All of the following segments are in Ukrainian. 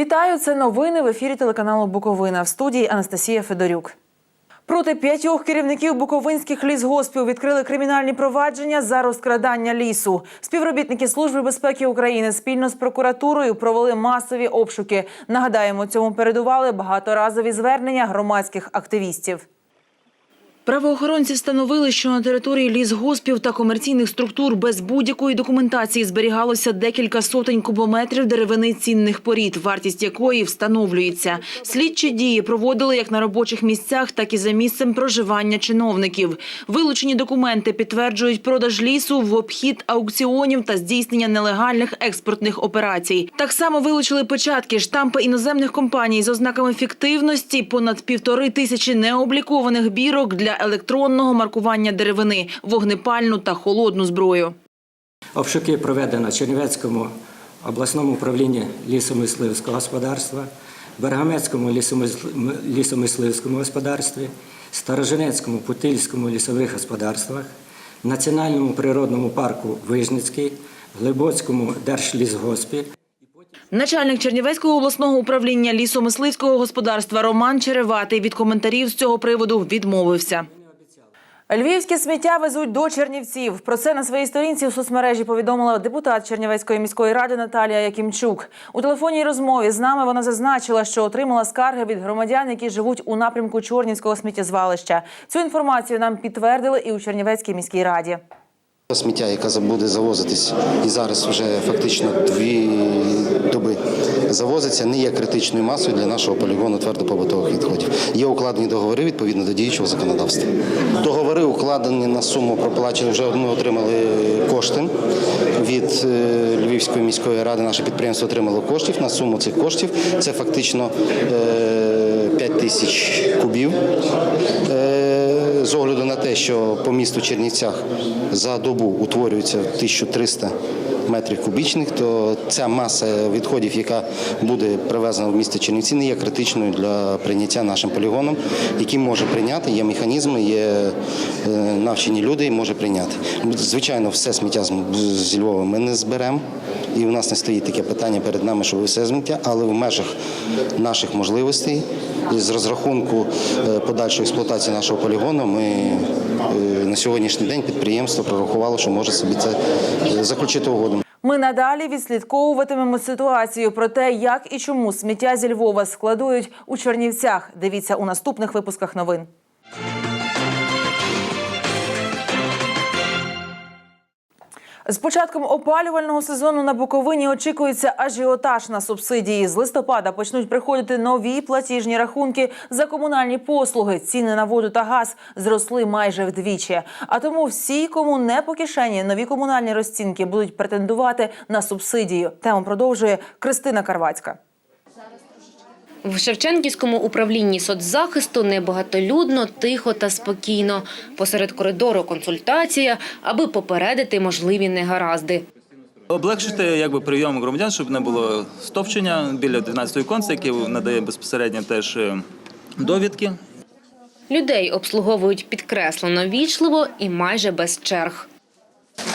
Вітаю! Це новини в ефірі телеканалу Буковина. В студії Анастасія Федорюк. Проти п'ятьох керівників буковинських лісгоспів відкрили кримінальні провадження за розкрадання лісу. Співробітники Служби безпеки України спільно з прокуратурою провели масові обшуки. Нагадаємо, цьому передували багаторазові звернення громадських активістів. Правоохоронці встановили, що на території лісгоспів та комерційних структур без будь-якої документації зберігалося декілька сотень кубометрів деревини цінних порід, вартість якої встановлюється. Слідчі дії проводили як на робочих місцях, так і за місцем проживання чиновників. Вилучені документи підтверджують продаж лісу в обхід аукціонів та здійснення нелегальних експортних операцій. Так само вилучили печатки, штампи іноземних компаній з ознаками фіктивності, понад півтори тисячі необлікованих бірок для електронного маркування деревини, вогнепальну та холодну зброю. Обшуки проведено Чернівецькому обласному управлінні лісомисливського господарства, Бергамецькому лісомисливському господарстві, Старожинецькому Путильському лісових господарствах, Національному природному парку Вижницький, Глибоцькому держлісгоспі. Начальник Чернівецького обласного управління лісомисливського господарства Роман Череватий від коментарів з цього приводу відмовився. Львівське сміття везуть до Чернівців. Про це на своїй сторінці у соцмережі повідомила депутат Чернівецької міської ради Наталія Якимчук. У телефонній розмові з нами вона зазначила, що отримала скарги від громадян, які живуть у напрямку Чорнівського сміттєзвалища. Цю інформацію нам підтвердили і у Чернівецькій міській раді. Сміття, яке буде завозитись і зараз вже фактично дві доби завозиться, не є критичною масою для нашого полігону твердопобутових відходів. Є укладені договори відповідно до діючого законодавства. Договори укладені на суму проплачені. Вже ми отримали кошти від е, Львівської міської ради. Наше підприємство отримало коштів на суму цих коштів. Це фактично е, 5 тисяч кубів. З огляду на те, що по місту Чернівцях за добу утворюється 1300 метрів кубічних, то ця маса відходів, яка буде привезена в місто Чернівці, не є критичною для прийняття нашим полігоном, який може прийняти. Є механізми, є е, навчені люди і може прийняти. Звичайно, все сміття з- Львова ми не зберемо. І у нас не стоїть таке питання перед нами, що все сміття, але в межах наших можливостей і з розрахунку е, подальшої експлуатації нашого полігону ми е, на сьогоднішній день підприємство прорахувало, що може собі це е, заключити угоду. Ми надалі відслідковуватимемо ситуацію про те, як і чому сміття зі Львова складують у Чернівцях. Дивіться у наступних випусках новин. З початком опалювального сезону на Буковині очікується ажіотаж на субсидії. З листопада почнуть приходити нові платіжні рахунки за комунальні послуги. Ціни на воду та газ зросли майже вдвічі. А тому всі, кому не по кишені, нові комунальні розцінки будуть претендувати на субсидію. Тему продовжує Кристина Карвацька. В Шевченківському управлінні соцзахисту небагатолюдно, тихо та спокійно. Посеред коридору консультація, аби попередити можливі негаразди. Облегшити якби прийом громадян, щоб не було стовчення біля 12-ї конці, який надає безпосередньо теж е, довідки. Людей обслуговують підкреслено вічливо і майже без черг.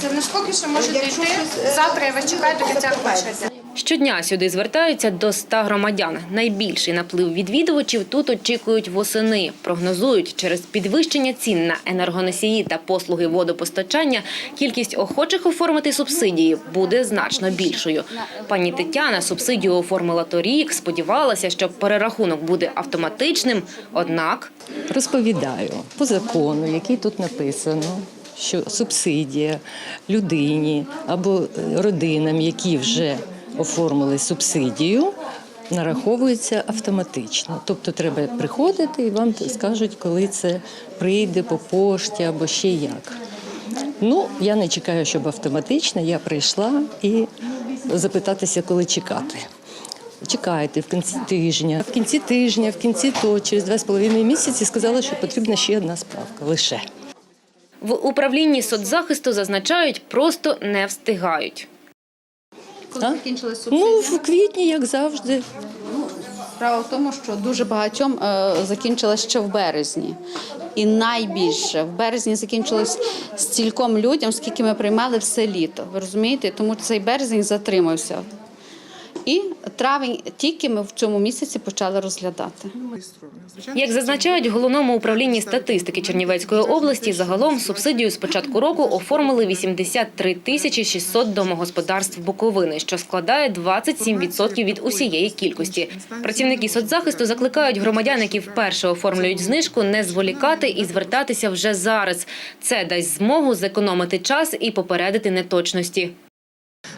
Це не поки що можете йти. Завтра я вас чекаю до кінця робочого дня. Щодня сюди звертаються до 100 громадян. Найбільший наплив відвідувачів тут очікують восени. Прогнозують, через підвищення цін на енергоносії та послуги водопостачання кількість охочих оформити субсидії буде значно більшою. Пані Тетяна субсидію оформила торік, сподівалася, що перерахунок буде автоматичним. Однак Розповідаю по закону, який тут написано, що субсидія людині або е, родинам, які вже оформили субсидію, нараховується автоматично. Тобто треба приходити і вам скажуть, коли це прийде по пошті або ще як. Ну, я не чекаю, щоб автоматично. Я прийшла і запитатися, коли чекати. Чекайте в кінці тижня, в кінці тижня, в кінці то через два з половиною місяці сказали, що потрібна ще одна справка лише. в управлінні соцзахисту зазначають, просто не встигають. Коли А? закінчились субсидії? Ну, в квітні, як завжди. Справа в тому, що дуже багатьом е, закінчилось ще в березні. І найбільше в березні закінчилось стільком людям, скільки ми приймали все літо. Ви розумієте? Тому цей березень затримався. І травень тільки ми в цьому місяці почали розглядати. Як зазначають в головному управлінні статистики Чернівецької області, загалом субсидію з початку року оформили 83 тисячі 600 домогосподарств Буковини, що складає 27% від усієї кількості. Працівники соцзахисту закликають громадян, які вперше оформлюють знижку, не зволікати і звертатися вже зараз. Це дасть змогу зекономити час і попередити неточності.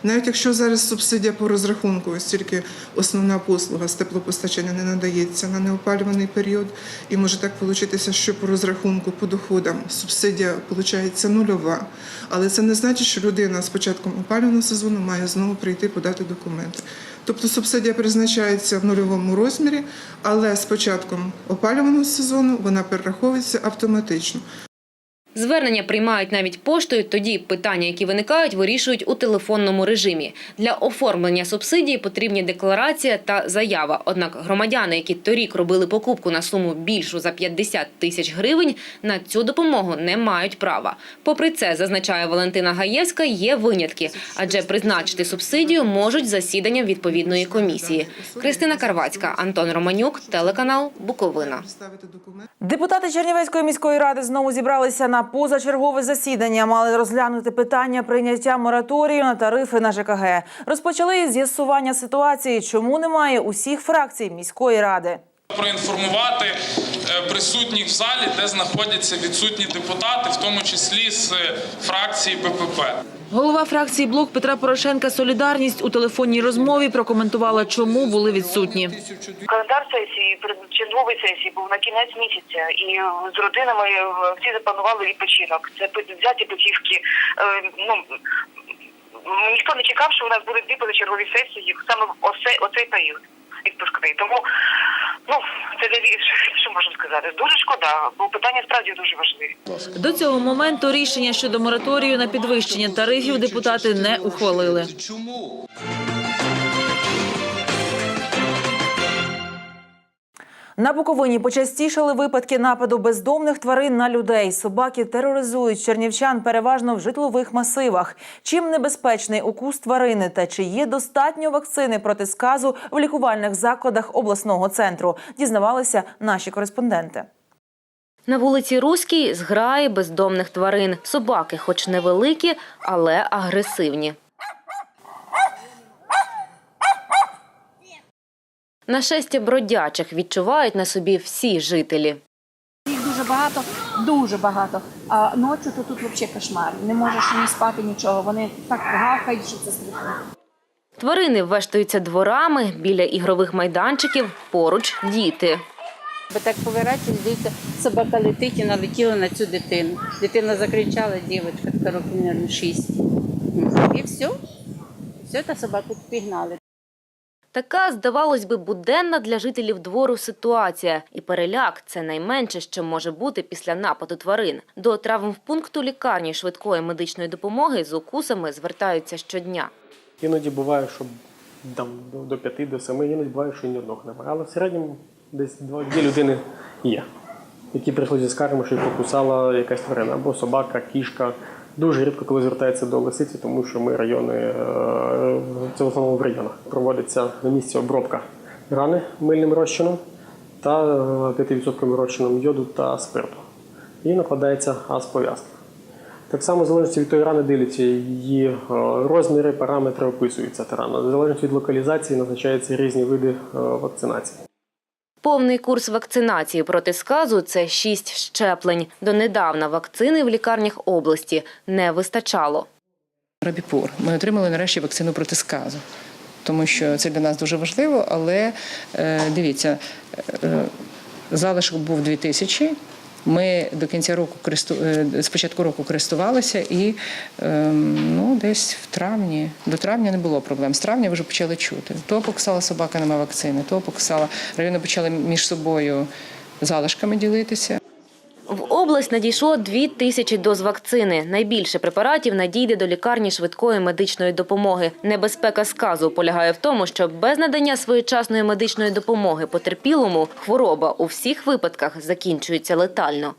Навіть якщо зараз субсидія по розрахунку, ось тільки основна послуга з теплопостачання не надається на неопалюваний період, і може так вийти, що по розрахунку по доходам субсидія виходить нульова. Але це не значить, що людина з початком опалювального сезону має знову прийти подати документи. Тобто субсидія призначається в нульовому розмірі, але з початком опалювального сезону вона перераховується автоматично. Звернення приймають навіть поштою, тоді питання, які виникають, вирішують у телефонному режимі. Для оформлення субсидії потрібні декларація та заява. Однак громадяни, які торік робили покупку на суму більшу за 50 тисяч гривень, на цю допомогу не мають права. Попри це, зазначає Валентина Гаєвська, є винятки, адже призначити субсидію можуть засіданням відповідної комісії. Кристина Карвацька, Антон Романюк, телеканал Буковина. Депутати Чернівецької міської ради знову зібралися на позачергове засідання. Мали розглянути питання прийняття мораторію на тарифи на ЖКГ. Розпочали з'ясування ситуації, чому немає усіх фракцій міської ради. проінформувати е, присутніх в залі, де знаходяться відсутні депутати, в тому числі з е, фракції БПП. Голова фракції блок Петра Порошенка Солідарність у телефонній розмові прокоментувала, чому були відсутні. Календар сесії чергової сесії був на кінець місяця, і з родинами е, всі запланували відпочинок. Це взяті путівки. Е, Ну ніхто не чекав, що у нас будуть дві позачергові сесії саме оце, оцей період відпускний. Тому ну це що можна сказати. Дуже шкода, бо питання справді дуже важливі. До цього моменту рішення щодо мораторію на підвищення тарифів депутати не ухвалили. На Буковині почастішали випадки нападу бездомних тварин на людей. Собаки тероризують чернівчан переважно в житлових масивах. Чим небезпечний укус тварини та чи є достатньо вакцини проти сказу в лікувальних закладах обласного центру? Дізнавалися наші кореспонденти. На вулиці Руській зграї бездомних тварин. Собаки, хоч невеликі, але агресивні. Нашестя бродячих відчувають на собі всі жителі. Їх дуже багато, дуже багато. А ночі то тут взагалі кошмар. Не можеш ні спати, нічого. Вони так гавкають, що це страшно. Тварини вештаються дворами, біля ігрових майданчиків, поруч діти. Бо так поворачуюсь, дивіться, собака летить і налетіла на цю дитину. Дитина закричала, дівчинка, років, мабуть, шість. І все. Все, та собаку пігнали. Така, здавалось би, буденна для жителів двору ситуація. І переляк – це найменше, що може бути після нападу тварин. До травмпункту лікарні швидкої медичної допомоги з укусами звертаються щодня. Іноді буває, що там до- п'яти, до семи, іноді буває, що ні одного немає. Але в середньому десь два дві людини є, які прийшли зі скаргами, що їх покусала якась тварина, або собака, кішка. Дуже рідко, коли звертається до лисиці, тому що ми райони, е, це в основному в районах. Проводиться на місці обробка рани мильним розчином та е, 5% розчином йоду та спирту. І накладається азпов'язка. Так само, в залежності від тої рани дивляться її е, розміри, параметри описуються та рана. В залежності від локалізації назначаються різні види е, вакцинації. Повний курс вакцинації проти сказу – це шість щеплень. Донедавна вакцини в лікарнях області не вистачало. Рабіпур. Ми отримали нарешті вакцину проти сказу. Тому що це для нас дуже важливо, але е, дивіться, е, залишок був 2000, Ми до кінця року е, з початку року користувалися, і ем, ну, десь в травні, до травня не було проблем. З травня вже почали чути. То покусала собака, нема вакцини, то покусала. Райони почали між собою залишками ділитися. В область надійшло дві тисячі доз вакцини. Найбільше препаратів надійде до лікарні швидкої медичної допомоги. Небезпека сказу полягає в тому, що без надання своєчасної медичної допомоги потерпілому хвороба у всіх випадках закінчується летально.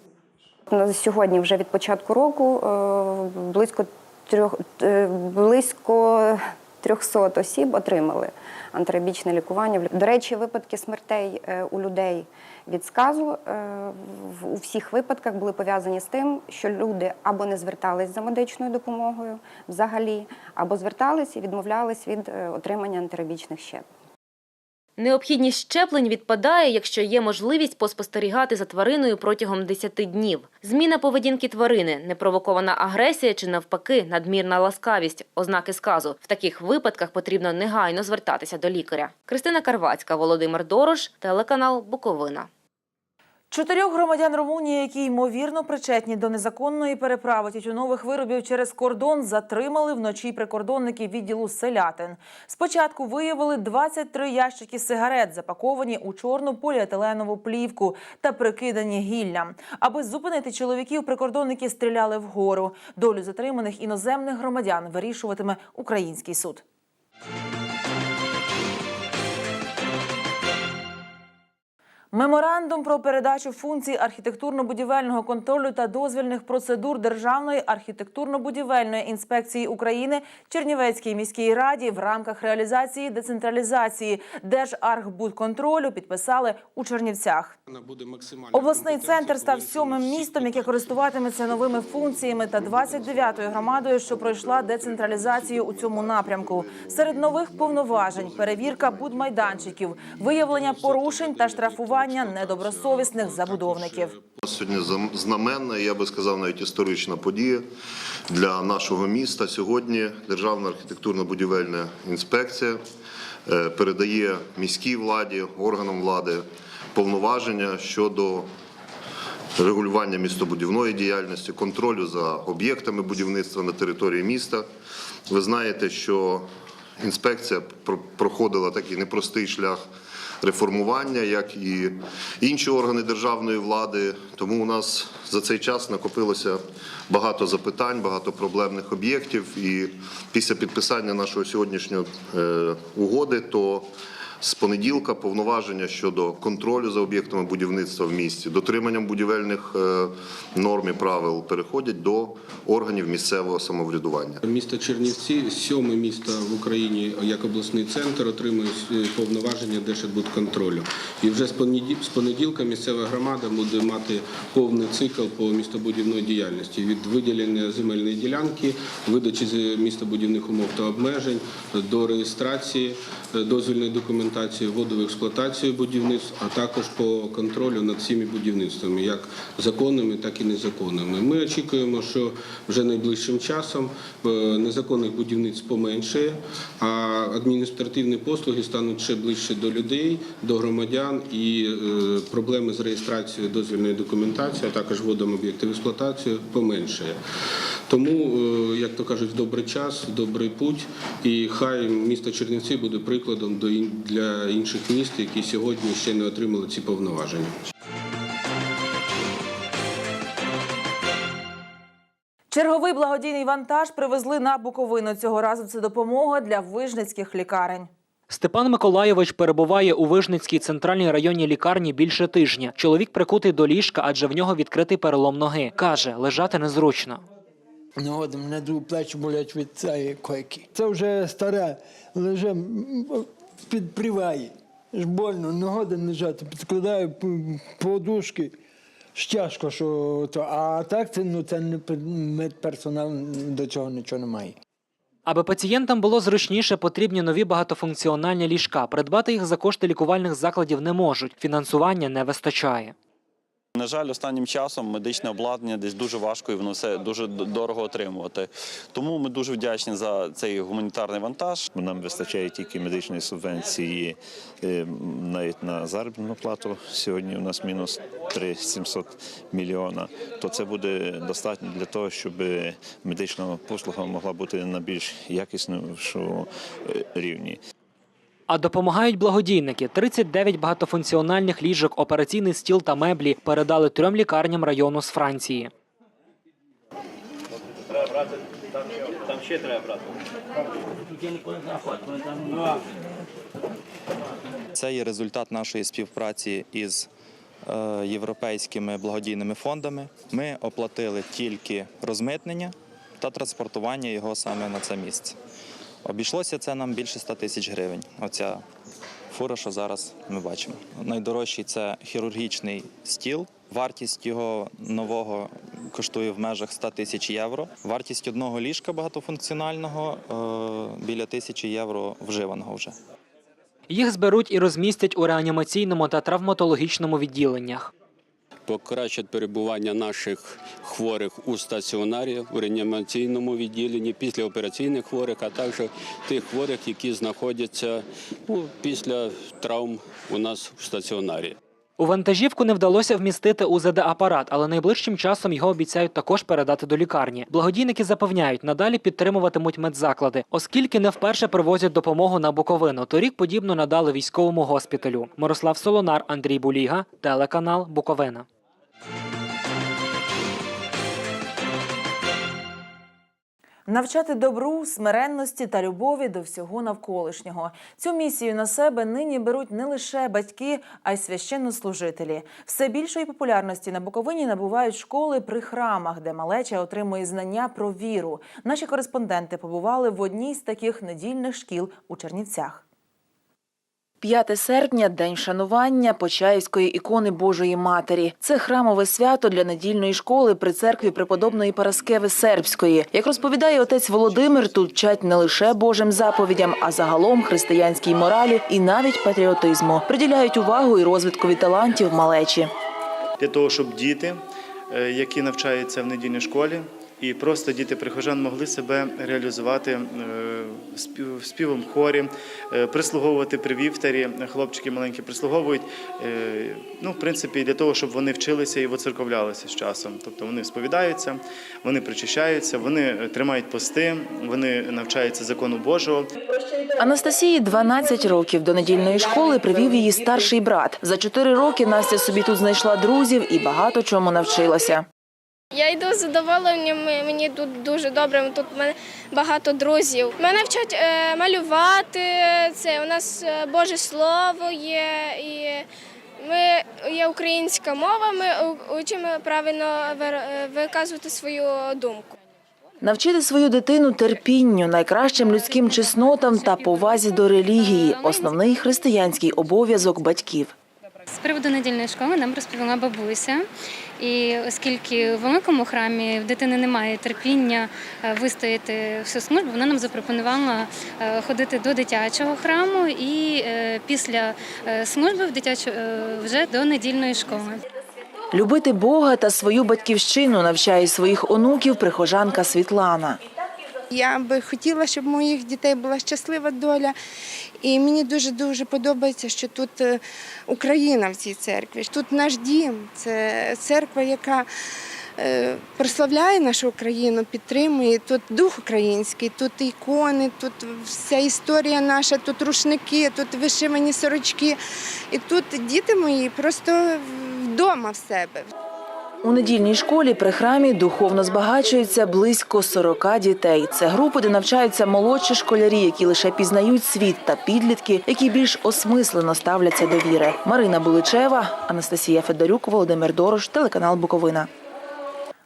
На Сьогодні вже від початку року е, близько трьох е, близько 300 осіб отримали антирабічне лікування. До речі, випадки смертей е, у людей від сказу е, у всіх випадках були пов'язані з тим, що люди або не звертались за медичною допомогою взагалі, або звертались і відмовлялись від е, отримання антирабічних щеплень. Необхідність щеплень відпадає, якщо є можливість поспостерігати за твариною протягом 10 днів. Зміна поведінки тварини, непровокована агресія чи навпаки надмірна ласкавість, ознаки сказу. В таких випадках потрібно негайно звертатися до лікаря. Кристина Карвацька, Володимир Дорош, телеканал Буковина. Чотирьох громадян Румунії, які ймовірно причетні до незаконної переправи тютюнових виробів через кордон, затримали вночі прикордонники відділу селятин. Спочатку виявили 23 ящики сигарет, запаковані у чорну поліетиленову плівку та прикидані гіллям. Аби зупинити чоловіків, прикордонники стріляли вгору. Долю затриманих іноземних громадян вирішуватиме український суд. Меморандум про передачу функцій архітектурно-будівельного контролю та дозвільних процедур Державної архітектурно-будівельної інспекції України Чернівецькій міській раді в рамках реалізації децентралізації Держархбудконтролю підписали у Чернівцях. Обласний центр став сьомим містом, яке користуватиметься новими функціями та 29-ю громадою, що пройшла децентралізацію у цьому напрямку. Серед нових повноважень перевірка будмайданчиків, виявлення порушень та штрафування недобросовісних забудовників. Сьогодні знаменна, я би сказав, навіть історична подія для нашого міста. Сьогодні Державна архітектурно-будівельна інспекція е, передає міській владі, органам влади повноваження щодо регулювання містобудівної діяльності, контролю за об'єктами будівництва на території міста. Ви знаєте, що інспекція про- проходила такий непростий шлях реформування, як і інші органи державної влади. Тому у нас за цей час накопилося багато запитань, багато проблемних об'єктів. І після підписання нашої сьогоднішньої е, угоди, то з понеділка повноваження щодо контролю за об'єктами будівництва в місті, дотриманням будівельних е, норм і правил переходять до органів місцевого самоврядування. Місто Чернівці, сьоме місто в Україні як обласний центр, отримує е, повноваження Держбудконтролю. І вже з понеділка місцева громада буде мати повний цикл по містобудівної діяльності від виділення земельної ділянки, видачі з- містобудівних умов та обмежень до реєстрації е, дозвільної документації, вводу в експлуатацію будівництв, а також по контролю над всіми будівництвами, як законними, так і незаконними. Ми очікуємо, що вже найближчим часом е, незаконних будівництв поменшає, а адміністративні послуги стануть ще ближче до людей, до громадян, і е, проблеми з реєстрацією дозвільної документації, а також вводом об'єктів в експлуатацію поменшає. Тому, е, як то кажуть, добрий час, добрий путь, і хай місто Чернівці буде прикладом для інших міст, які сьогодні ще не отримали ці повноваження. Черговий благодійний вантаж привезли на Буковину. Цього разу це допомога для вижницьких лікарень. Степан Миколайович перебуває у Вижницькій центральній районній лікарні більше тижня. Чоловік прикутий до ліжка, адже в нього відкритий перелом ноги. Каже, лежати незручно. От мене другі плечі болять від цієї койки. Це вже старе, лежа підпріває. Ж больно, не годен лежати, підкладаю подушки. ж Тяжко, що то. А так це, ну, це не медперсонал до цього нічого не має. Аби пацієнтам було зручніше, потрібні нові багатофункціональні ліжка. Придбати їх за кошти лікувальних закладів не можуть. Фінансування не вистачає. На жаль, останнім часом медичне обладнання десь дуже важко і воно все дуже дорого отримувати. Тому ми дуже вдячні за цей гуманітарний вантаж. Нам вистачає тільки медичної субвенції е, навіть на заробітну плату. Сьогодні у нас мінус 3 700 мільйона. То це буде достатньо для того, щоб медична послуга могла бути на більш якісному е, рівні. А допомагають благодійники. 39 багатофункціональних ліжок, операційний стіл та меблі передали трьом лікарням району з Франції. Треба брати, там, там ще треба брати. Це є результат нашої співпраці із е, європейськими благодійними фондами. Ми оплатили тільки розмитнення та транспортування його саме на це місце. Обійшлося це нам більше 100 тисяч гривень. Оця фура, що зараз ми бачимо. Найдорожчий це хірургічний стіл. Вартість його нового коштує в межах 100 тисяч євро. Вартість одного ліжка багатофункціонального е, біля тисячі євро вживаного вже. Їх зберуть і розмістять у реанімаційному та травматологічному відділеннях. Покращать перебування наших хворих у стаціонарі, у реанімаційному відділенні, післяопераційних хворих, а також тих хворих, які знаходяться ну, після травм у нас в стаціонарі. У вантажівку не вдалося вмістити УЗД-апарат, але найближчим часом його обіцяють також передати до лікарні. Благодійники запевняють, надалі підтримуватимуть медзаклади, оскільки не вперше привозять допомогу на Буковину. Торік подібно надали військовому госпіталю. Мирослав Солонар, Андрій Буліга, телеканал Буковина. Навчати добру, смиренності та любові до всього навколишнього. Цю місію на себе нині беруть не лише батьки, а й священнослужителі. Все більшої популярності на Буковині набувають школи при храмах, де малеча отримує знання про віру. Наші кореспонденти побували в одній з таких недільних шкіл у Чернівцях. 5 серпня день шанування Почаївської ікони Божої Матері. Це храмове свято для недільної школи при церкві преподобної Параскеви Сербської. Як розповідає отець Володимир, тут вчать не лише Божим заповідям, а загалом християнській моралі і навіть патріотизму. Приділяють увагу і розвиткові талантів малечі. для того, щоб діти, е, які навчаються в недільній школі, і просто діти прихожан могли себе реалізувати е, співом хорі, е, прислуговувати при вівтарі. Хлопчики маленькі прислуговують. е, Ну, в принципі, для того, щоб вони вчилися і воцерковлялися з часом. Тобто вони сповідаються, вони причащаються, вони тримають пости, вони навчаються закону Божого. Анастасії 12 років. До недільної школи привів її старший брат. За 4 роки Настя собі тут знайшла друзів і багато чому навчилася. Я йду з задоволенням, мені тут дуже добре, тут в мене багато друзів. Мене вчать е, малювати, це у нас е, Боже Слово є, і ми, є українська мова, ми учимо правильно е, виказувати свою думку. Навчити свою дитину терпінню, найкращим людським чеснотам та повазі до релігії основний християнський обов'язок батьків. З приводу недільної школи нам розповіла бабуся. І оскільки в великому храмі в дитини немає терпіння е, вистояти всю службу, вона нам запропонувала е, ходити до дитячого храму і е, після служби в дитячу вже до недільної школи. Любити Бога та свою батьківщину навчає своїх онуків прихожанка Світлана. Я би хотіла, щоб моїх дітей була щаслива доля. І мені дуже дуже подобається, що тут е, Україна в цій церкві. Тут наш дім, це церква, яка е, прославляє нашу Україну, підтримує. Тут дух український, тут ікони, тут вся історія наша, тут рушники, тут вишивані сорочки. І тут діти мої просто вдома в себе. У недільній школі при храмі духовно збагачується близько 40 дітей. Це групи, де навчаються молодші школярі, які лише пізнають світ, та підлітки, які більш осмислено ставляться до віри. Марина Буличева, Анастасія Федорюк, Володимир Дорош, телеканал Буковина.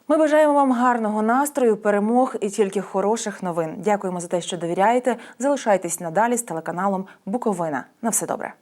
Ми бажаємо вам гарного настрою, перемог і тільки хороших новин. Дякуємо за те, що довіряєте. Залишайтесь надалі з телеканалом Буковина. На все добре.